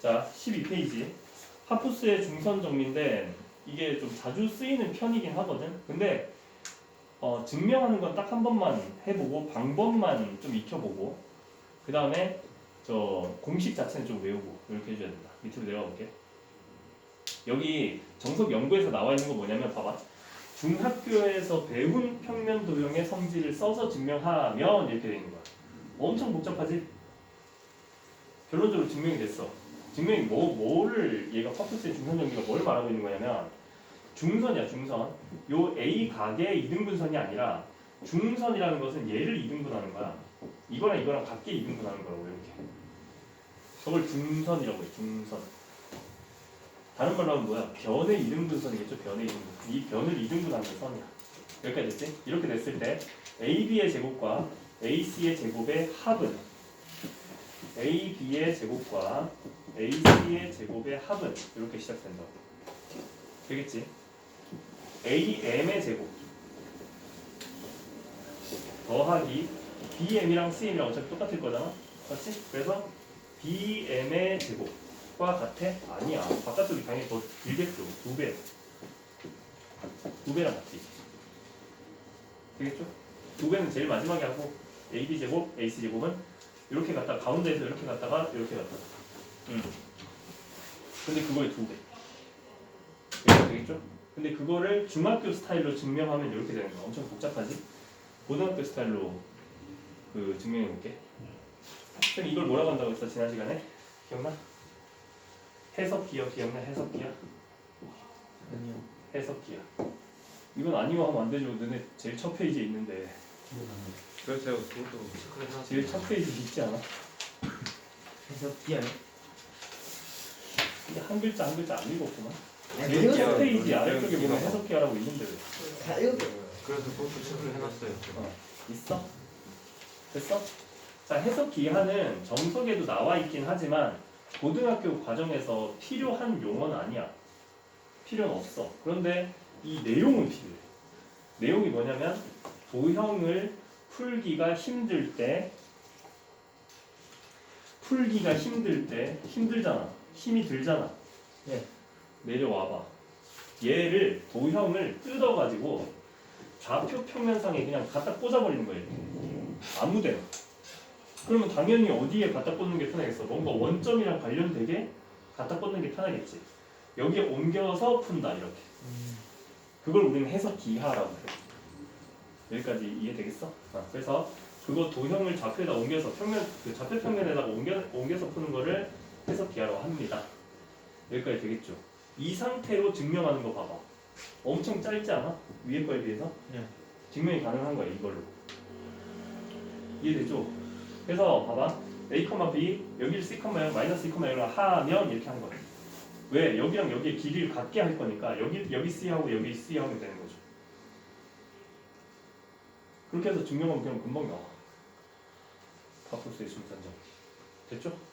자, 12페이지. 하푸스의 중선 정리인데 이게 좀 자주 쓰이는 편이긴 하거든. 근데 어, 증명하는 건 딱 한 번만 해보고 방법만 좀 익혀보고 그 다음에 저 공식 자체는 좀 외우고 이렇게 해줘야 된다. 밑으로 내려가 볼게. 여기 정석 연구에서 나와 있는 거 뭐냐면 봐봐. 중학교에서 배운 평면 도형의 성질을 써서 증명하면 이렇게 되는 거야. 엄청 복잡하지? 결론적으로 증명이 됐어. 증명이 뭐 뭐를 얘가 파푸스의 중선 정리가 뭘 말하고 있는 거냐면 중선이야 중선. 요 A 각의 이등분선이 아니라 중선이라는 것은 얘를 이등분하는 거야. 이거랑 이거랑 같게 이등분하는 거라고 이렇게. 저걸 중선이라고 해. 중선. 다른 말로 하면 뭐야? 변의 이등분선이겠죠. 변의 이등분. 이 변을 이등분하는 선이야. 여기까지 됐지? 이렇게 됐을 때 AB의 제곱과 AC의 제곱의 합은 AB의 제곱과 AC의 제곱의 합은 이렇게 시작된다. 되겠지? AM의 제곱 더하기 BM이랑 CM이랑 어차피 똑같을 거잖아. 맞지? 그래서 BM의 제곱과 같아? 아니야. 바깥쪽이 당연히 더 길겠죠. 두 배. 두 배랑 같지. 되겠죠? 두 배는 제일 마지막에 하고 AB 제곱, AC 제곱은 이렇게 갔다 가 가운데에서 이렇게 갔다가 이렇게 갔다. 음. 근데 그거의 두 배. 이렇게 되겠죠? 근데 그거를 중학교 스타일로 증명하면 이렇게 되는 거야. 엄청 복잡하지? 고등학교 스타일로 그 증명해 볼게. 쌤 이걸 뭐라고 한다고 했어 지난 시간에? 기억나? 해석기야 기억나? 해석기야? 아니요. 해석기야. 이건 아니고 하면 안 되죠. 너네 제일 첫 페이지에 있는데 그래서 제가 그것도 체크를 해놨어요. 제일 첫 페이지 있지 않아? 해석기야. 근데 한 글자 한 글자 안 읽었구만. 아니, 제일 첫. 페이지 아래쪽에 보면 이거. 해석기하라고 있는데 왜? 다 읽어. 그래서 그것도 체크를 해놨어요. 제가. 있어? 됐어? 자 해석 기하는 정석에도 나와 있긴 하지만 고등학교 과정에서 필요한 용어는 아니야. 필요는 없어. 그런데 이 내용은 필요해. 내용이 뭐냐면 도형을 풀기가 힘들 때 풀기가 힘들 때 힘들잖아. 힘이 들잖아. 네. 내려와봐. 얘를 도형을 뜯어가지고 좌표 평면상에 그냥 갖다 꽂아버리는 거예요. 아무데나. 그러면 당연히 어디에 갖다 꽂는 게 편하겠어? 뭔가 원점이랑 관련되게 갖다 꽂는 게 편하겠지. 여기에 옮겨서 푼다 이렇게. 그걸 우리는 해석 기하라고 해. 여기까지 이해되겠어? 아, 그래서 그거 도형을 좌표에다 옮겨서 평면 그 좌표 평면에다가 옮겨 옮겨서 푸는 거를 해석 기하라고 합니다. 여기까지 되겠죠? 이 상태로 증명하는 거 봐봐. 엄청 짧지 않아? 위에 거에 비해서? 네. 증명이 가능한 거야 이걸로. 이해되죠? 그래서 봐봐. a, b 여기를 c, 0 마이너스 2, 0을 하면 이렇게 하는 거야. 왜? 여기랑 여기의 길이를 같게 할 거니까 여기 여기 c하고 여기 c 하면 되는 거죠. 그렇게 해서 증명하면 그냥 금방 나와. 파푸스의 중산점. 됐죠?